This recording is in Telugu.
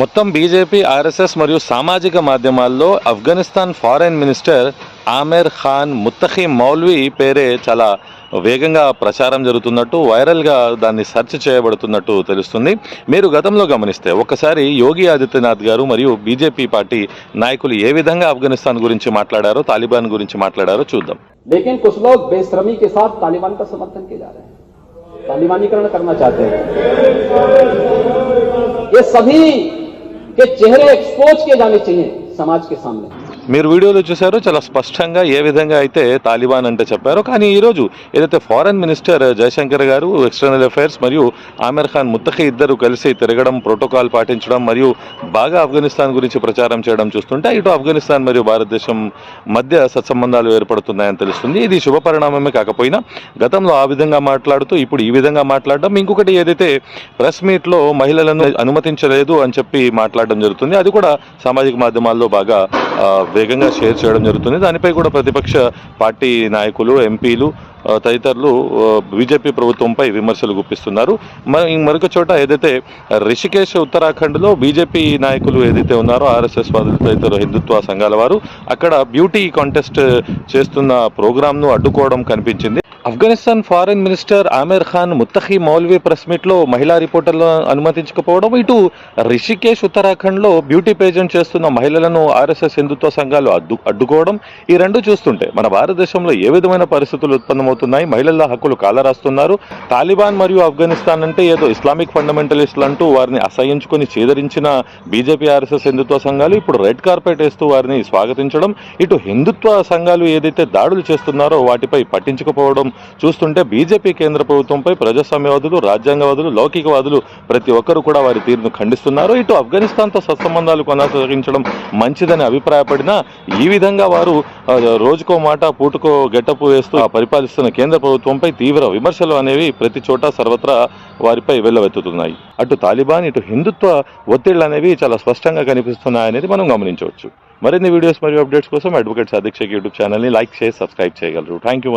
మొత్తం బీజేపీ ఆర్ఎస్ఎస్ మరియు సామాజిక మాధ్యమాల్లో ఆఫ్ఘనిస్తాన్ ఫారెన్ మినిస్టర్ ఆమెర్ ఖాన్ ముత్తఖీ మౌల్వీ పేరే చాలా వేగంగా ప్రచారం జరుగుతున్నట్టు వైరల్గా దాన్ని సెర్చ్ చేయబడుతున్నట్టు తెలుస్తుంది మీరు గతంలో గమనిస్తే ఒకసారి యోగి ఆదిత్యనాథ్ గారు మరియు బీజేపీ పార్టీ నాయకులు ఏ విధంగా ఆఫ్ఘనిస్తాన్ గురించి మాట్లాడారో తాలిబాన్ గురించి మాట్లాడారో చూద్దాం लेकिन कुछ लोग बेशरमी के साथ तालिबान का समर्थन किए जा रहे हैं तालिबानीकरण करना चाहते हैं ये सभी के चेहरे एक्सपोज किए जाने चाहिए समाज के सामने। మీరు వీడియోలో చూశారో చాలా స్పష్టంగా ఏ విధంగా అయితే తాలిబాన్ అంటే చెప్పారో కానీ ఈరోజు ఏదైతే ఫారెన్ మినిస్టర్ జయశంకర్ గారు ఎక్స్టర్నల్ అఫైర్స్ మరియు ఆమిర్ ఖాన్ ముత్తఖి ఇద్దరు కలిసి తిరగడం ప్రోటోకాల్ పాటించడం మరియు బాగా ఆఫ్ఘనిస్తాన్ గురించి ప్రచారం చేయడం చూస్తుంటే ఇటు ఆఫ్ఘనిస్తాన్ మరియు భారతదేశం మధ్య సత్సంబంధాలు ఏర్పడుతున్నాయని తెలుస్తుంది. ఇది శుభ పరిణామమే కాకపోయినా గతంలో ఆ విధంగా మాట్లాడుతూ ఇప్పుడు ఈ విధంగా మాట్లాడడం ఇంకొకటి ఏదైతే ప్రెస్ మీట్లో మహిళలను అనుమతించలేదు అని చెప్పి మాట్లాడడం జరుగుతుంది అది కూడా సామాజిక మాధ్యమాల్లో బాగా వేగంగా షేర్ చేయడం జరుగుతుంది. దానిపై కూడా ప్రతిపక్ష పార్టీ నాయకులు ఎంపీలు తదితరులు బీజేపీ ప్రభుత్వంపై విమర్శలు గుప్పిస్తున్నారు. మరి మరొక చోట ఏదైతే రిషికేశ్ ఉత్తరాఖండ్లో బీజేపీ నాయకులు ఏదైతే ఉన్నారో ఆర్ఎస్ఎస్ వాదులు తదితర హిందుత్వ సంఘాల వారు అక్కడ బ్యూటీ కాంటెస్ట్ చేస్తున్న ప్రోగ్రామ్ను అడ్డుకోవడం కనిపించింది. Afghanistan foreign minister Amir Khan Muttaqi Maulvi press మీట్లో మహిళా రిపోర్టర్లను అనుమతించకపోవడం ఇటు రిషికేష్ ఉత్తరాఖండ్లో బ్యూటీ పేజెంట్ చేస్తున్న మహిళలను ఆర్ఎస్ఎస్ హిందుత్వ సంఘాలు అడ్డు అడ్డుకోవడం ఈ రెండు చూస్తుంటే మన భారతదేశంలో ఏ విధమైన పరిస్థితులు ఉత్పన్నమవుతున్నాయి మహిళల హక్కులు కాలరాస్తున్నారు తాలిబాన్ మరియు ఆఫ్ఘనిస్తాన్ అంటే ఏదో ఇస్లామిక్ ఫండమెంటలిస్టులు అంటూ వారిని అసహించుకొని చేదరించిన బీజేపీ ఆర్ఎస్ఎస్ హిందుత్వ సంఘాలు ఇప్పుడు రెడ్ కార్పెట్ వేస్తూ వారిని స్వాగతించడం ఇటు హిందుత్వ సంఘాలు ఏదైతే దాడులు చేస్తున్నారో వాటిపై పట్టించుకోపోవడం చూస్తుంటే బీజేపీ కేంద్ర ప్రభుత్వంపై ప్రజాస్వామ్యవాదులు రాజ్యాంగవాదులు లౌకికవాదులు ప్రతి ఒక్కరు కూడా వారి తీరును ఖండిస్తున్నారు. ఇటు ఆఫ్ఘనిస్తాన్తో సత్సంబంధాలు కొనసాగించడం మంచిదని అభిప్రాయపడినా ఈ విధంగా వారు రోజుకో మాట పూటకో గెటప్ వేస్తూ పరిపాలిస్తున్న కేంద్ర ప్రభుత్వంపై తీవ్ర విమర్శలు అనేవి ప్రతి చోట సర్వత్రా వారిపై వెల్లవెత్తుతున్నాయి. అటు తాలిబాన్ ఇటు హిందుత్వ ఒత్తిళ్ళు అనేవి చాలా స్పష్టంగా కనిపిస్తున్నాయనేది మనం గమనించవచ్చు. మరిన్ని వీడియోస్ మరియు అప్డేట్స్ కోసం అడ్వకేట్ సాదిక్ యూట్యూబ్ ఛానల్ని లైక్ చేసి సబ్స్క్రైబ్ చేయగలరు. Thank you